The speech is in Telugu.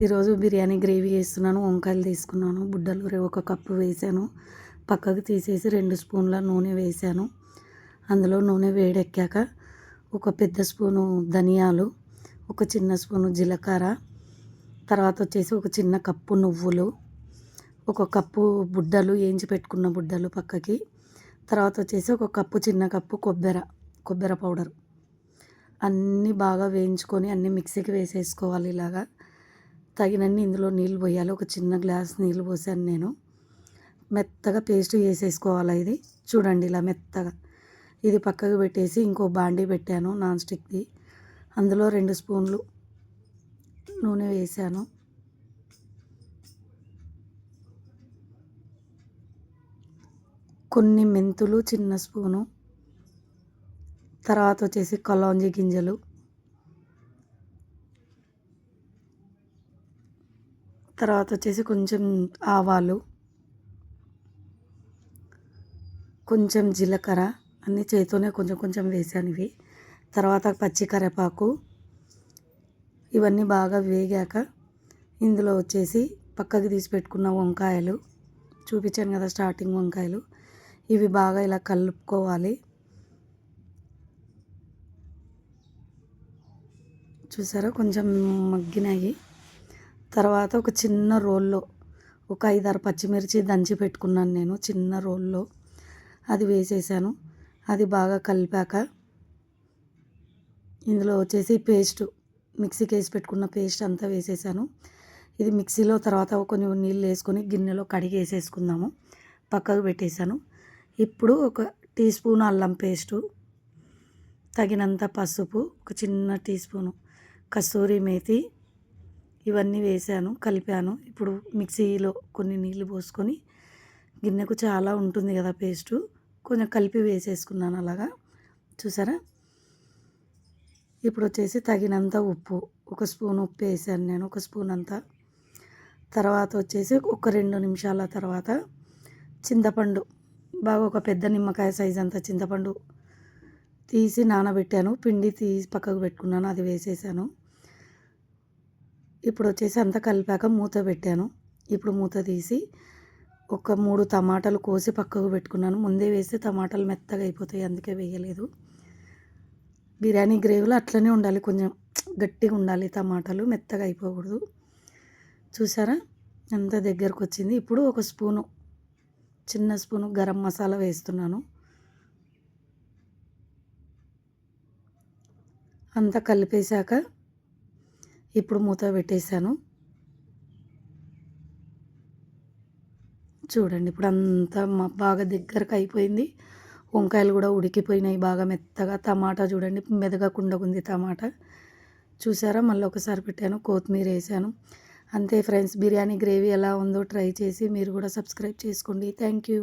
ఈరోజు బిర్యానీ గ్రేవీ వేస్తున్నాను వంకాయలు తీసుకున్నాను బుడ్డలు రే- ఒక కప్పు వేసాను పక్కకు తీసేసి రెండు స్పూన్ల నూనె వేసాను అందులో నూనె వేడెక్కాక ఒక పెద్ద స్పూను ధనియాలు ఒక చిన్న స్పూను జీలకర్ర తర్వాత వచ్చేసి ఒక చిన్న కప్పు నువ్వులు ఒక కప్పు బుడ్డలు వేయించి పెట్టుకున్న బుడ్డలు పక్కకి తర్వాత వచ్చేసి ఒక కప్పు చిన్న కప్పు కొబ్బరి కొబ్బరి పౌడర్. అన్నీ బాగా వేయించుకొని అన్నీ మిక్సీకి వేసేసుకోవాలి ఇలాగా. తగినన్ని ఇందులో నీళ్ళు పోయాలి. ఒక చిన్న గ్లాస్ నీళ్ళు పోసాను నేను. మెత్తగా పేస్ట్ వేసేసుకోవాలి ఇది? చూడండి ఇలా మెత్తగా. ఇది పక్కకు పెట్టేసి ఇంకో బాండీ పెట్టాను నాన్ స్టిక్ది అందులో రెండు స్పూన్లు నూనె వేసాను. కొన్ని మెంతులు చిన్న స్పూను. తర్వాత వచ్చేసి కలాంజీ గింజలు. తర్వాత వచ్చేసి కొంచెం ఆవాలు కొంచెం జీలకర్ర అన్నీ చేతితోనే కొంచెం కొంచెం వేసాను ఇవి. తర్వాత పచ్చి కరివేపాకు ఇవన్నీ బాగా వేగాక ఇందులో వచ్చేసి పక్కకి తీసి పెట్టుకున్న వంకాయలు చూపించాను కదా స్టార్టింగ్ వంకాయలు. ఇవి బాగా ఇలా కలుపుకోవాలి. చూసారా కొంచెం మగ్గినాయి. తర్వాత ఒక చిన్న రోల్లో ఒక ఐదారు పచ్చిమిర్చి దంచి పెట్టుకున్నాను నేను చిన్న రోల్లో. అది వేసేసాను. అది బాగా కలిపాక ఇందులో వచ్చేసి పేస్ట్ మిక్సీకి వేసి పెట్టుకున్న పేస్ట్ అంతా వేసేసాను. ఇది మిక్సీలో తర్వాత కొన్ని నీళ్ళు వేసుకొని గిన్నెలో కడిగి వేసేసుకుందాము. పక్కకు పెట్టేశాను. ఇప్పుడు ఒక టీ స్పూన్ అల్లం పేస్టు తగినంత పసుపు ఒక చిన్న టీ స్పూను కస్తూరి మేతి ఇవన్నీ వేసాను కలిపాను. ఇప్పుడు మిక్సీలో కొన్ని నీళ్ళు పోసుకొని గిన్నెకు చాలా ఉంటుంది కదా పేస్టు. కొంచెం కలిపి వేసేసుకున్నాను అలాగా. చూసారా? ఇప్పుడు వచ్చేసి తగినంత ఉప్పు. ఒక స్పూన్ ఉప్పు వేసాను నేను ఒక స్పూన్ అంతా. తర్వాత వచ్చేసి ఒక రెండు నిమిషాల తర్వాత చింతపండు. బాగా ఒక పెద్ద నిమ్మకాయ సైజ్ అంత చింతపండు తీసి నానబెట్టాను. పిండి తీసి పక్కకు పెట్టుకున్నాను అది వేసేసాను. ఇప్పుడు వచ్చేసి అంతా కలిపాక మూత పెట్టాను. ఇప్పుడు మూత తీసి ఒక మూడు టమాటాలు కోసి పక్కకు పెట్టుకున్నాను. ముందే వేస్తే టమాటాలు మెత్తగా అయిపోతాయి అందుకే వేయలేదు. బిర్యానీ గ్రేవీలో అట్లనే ఉండాలి కొంచెం గట్టిగా ఉండాలి టమాటాలు మెత్తగా అయిపోకూడదు. చూసారా? అంత దగ్గరకు వచ్చింది. ఇప్పుడు ఒక స్పూను చిన్న స్పూను గరం మసాలా వేస్తున్నాను. అంతా కలిపేశాక ఇప్పుడు మూత పెట్టేశాను. చూడండి ఇప్పుడు అంతా బాగా దగ్గరకు అయిపోయింది. వంకాయలు కూడా ఉడికిపోయినాయి బాగా మెత్తగా. టమాటా చూడండి మెదగకుండా ఉంది టమాటా. చూసారా? మళ్ళీ ఒకసారి పెట్టాను కొత్తిమీర వేసాను. అంతే ఫ్రెండ్స్ బిర్యానీ గ్రేవీ ఎలా ఉందో ట్రై చేసి మీరు కూడా సబ్స్క్రైబ్ చేసుకోండి. Thank you.